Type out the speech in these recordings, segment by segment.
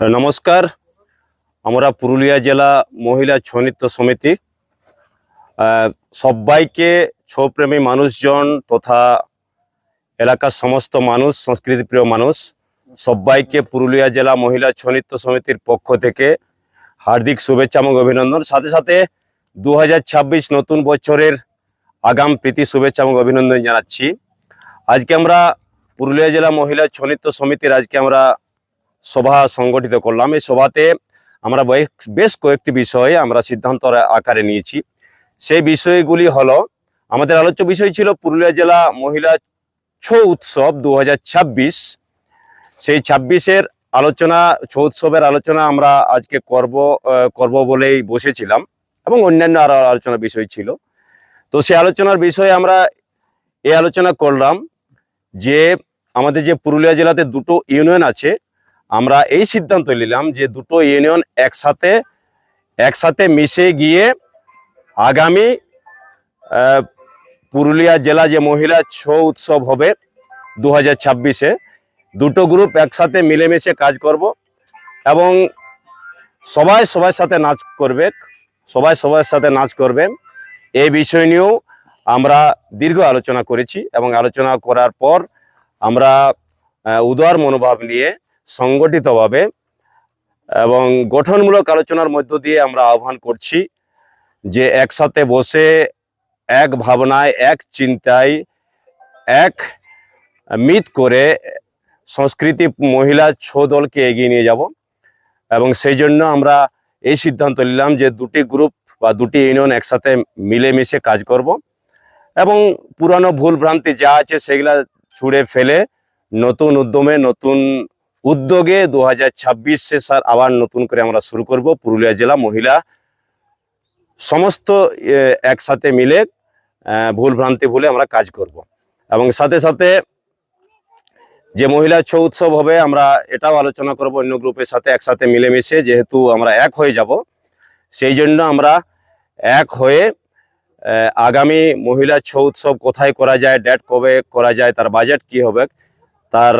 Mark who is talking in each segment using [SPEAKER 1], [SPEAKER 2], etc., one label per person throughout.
[SPEAKER 1] নমস্কার। আমরা পুরুলিয়া জেলা মহিলা ছৌ নৃত্য সমিতি। সবাইকে ছৌ প্রেমী মানুষজন তথা এলাকার সমস্ত মানুষ, সংস্কৃতিপ্রিয় মানুষ, সবাইকে পুরুলিয়া জেলা মহিলা ছৌ নৃত্য সমিতির পক্ষ থেকে হার্দিক শুভেচ্ছা এবং অভিনন্দন। সাথে সাথে দু হাজার ছাব্বিশ নতুন বছরের আগাম প্রীতি শুভেচ্ছা এবং অভিনন্দন জানাচ্ছি। আজকে আমরা পুরুলিয়া জেলা মহিলা ছৌ নৃত্য সমিতির আজকে আমরা সভা সংগঠিত করলাম। এই সভাতে আমরা বেশ- কয়েকটি বিষয়ে আমরা সিদ্ধান্ত আকারে নিয়েছি। সেই বিষয়গুলি হলো, আমাদের আলোচ্য বিষয় ছিল পুরুলিয়া জেলা মহিলা ছৌ উৎসব দু হাজার ছাব্বিশ। সেই ছাব্বিশের আলোচনা, ছৌ উৎসবের আলোচনা আমরা আজকে করব করব বলেই বসেছিলাম এবং অন্যান্য আরও আলোচনা বিষয় ছিল। তো সেই আলোচনার বিষয়ে আমরা এই আলোচনা করলাম যে, আমাদের যে পুরুলিয়া জেলাতে দুটো ইউনিয়ন আছে আমরা এই সিদ্ধান্ত নিলাম যে দুটো ইউনিয়ন একসাথে একসাথে মিশে গিয়ে আগামী পুরুলিয়া জেলা যে মহিলা ছৌ উৎসব হবে দু হাজার ছাব্বিশে, দুটো গ্রুপ একসাথে মিলেমিশে কাজ করব এবং সবাই সবার সাথে নাচ করবে, সবাই সবার সাথে নাচ করবে। এই বিষয় নিয়েও আমরা দীর্ঘ আলোচনা করেছি এবং আলোচনা করার পর আমরা উদার মনোভাব নিয়ে সংগঠিতভাবে এবং গঠনমূলক আলোচনার মধ্য দিয়ে আমরা আহ্বান করছি যে একসাথে বসে এক ভাবনায়, এক চিন্তায়, এক মিত করে সংস্কৃতি মহিলা ছৌ দলকে এগিয়ে নিয়ে যাব এবং সেই জন্য আমরা এই সিদ্ধান্ত নিলাম যে দুটি গ্রুপ বা দুটি ইউনিয়ন একসাথে মিলেমিশে কাজ করব এবং পুরানো ভুল ভ্রান্তি যা আছে সেগুলা ছুঁড়ে ফেলে নতুন উদ্যমে, নতুন উদ্যোগে দু হাজার ছাব্বিশে সাল আবার নতুন করে আমরা শুরু করব পুরুলিয়া জেলা মহিলা সমস্ত একসাথে মিলে ভুল ভ্রান্তি ভুলে আমরা কাজ করব। এবং সাথে সাথে যে মহিলা ছৌ উৎসব হবে আমরা এটাও আলোচনা করব, অন্য গ্রুপের সাথে একসাথে মিলেমিশে যেহেতু আমরা এক হয়ে যাব। সেই জন্য আমরা এক হয়ে আগামী মহিলা ছৌ উৎসব কোথায় করা যায় ডেট কবে করা যায়, তার বাজেট কি হবে, তার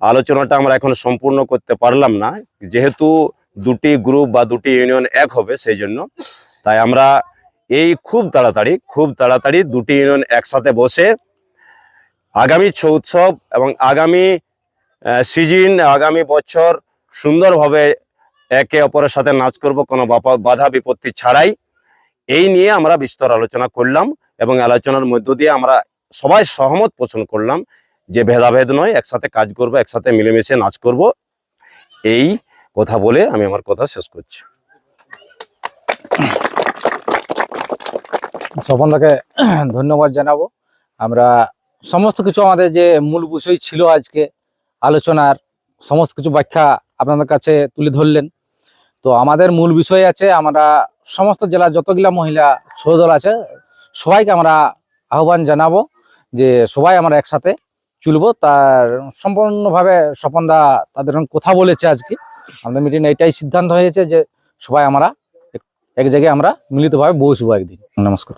[SPEAKER 1] আলোচনাটা আমরা এখন সম্পূর্ণ করতে পারলাম না। যেহেতু দুটি গ্রুপ বা দুটি ইউনিয়ন এক হবে, সেই জন্য। তাই আমরা এই খুব তাড়াতাড়ি খুব তাড়াতাড়ি দুটি ইউনিয়ন একসাথে বসে আগামী ছৌ উৎসব এবং আগামী সিজন, আগামী বছর সুন্দরভাবে একে অপরের সাথে নাচ করব, কোনো বাধা বিপত্তি ছাড়াই। এই নিয়ে আমরা বিস্তর আলোচনা করলাম এবং আলোচনার মধ্য দিয়ে আমরা সবাই সহমত পোষণ করলাম যে ভেদাভেদ নয়, একসাথে কাজ করব, একসাথে মিলেমিশে নাচ করব। এই কথা বলে আমি আমার কথা শেষ করছি।
[SPEAKER 2] স্বপনদাকে ধন্যবাদ জানাব। আমরা সমস্ত কিছু আমাদের যে মূল বিষয় ছিল আজকে, আলোচনার সমস্ত কিছু ব্যাখ্যা আপনাদের কাছে তুলে ধরলেন। তো আমাদের মূল বিষয় আছে, আমরা সমস্ত জেলার যতগুলা মহিলা ছৌ দল আছে, সবাইকে আমরা আহ্বান জানাব যে সবাই আমরা একসাথে চলবো, তার সম্পূর্ণভাবে স্বপনদা তাদের কথা বলেছে আজকে। আমাদের মিটিং এটাই সিদ্ধান্ত হয়েছে যে সবাই আমরা এক- এক জায়গায় আমরা মিলিতভাবে বসবো একদিন। নমস্কার।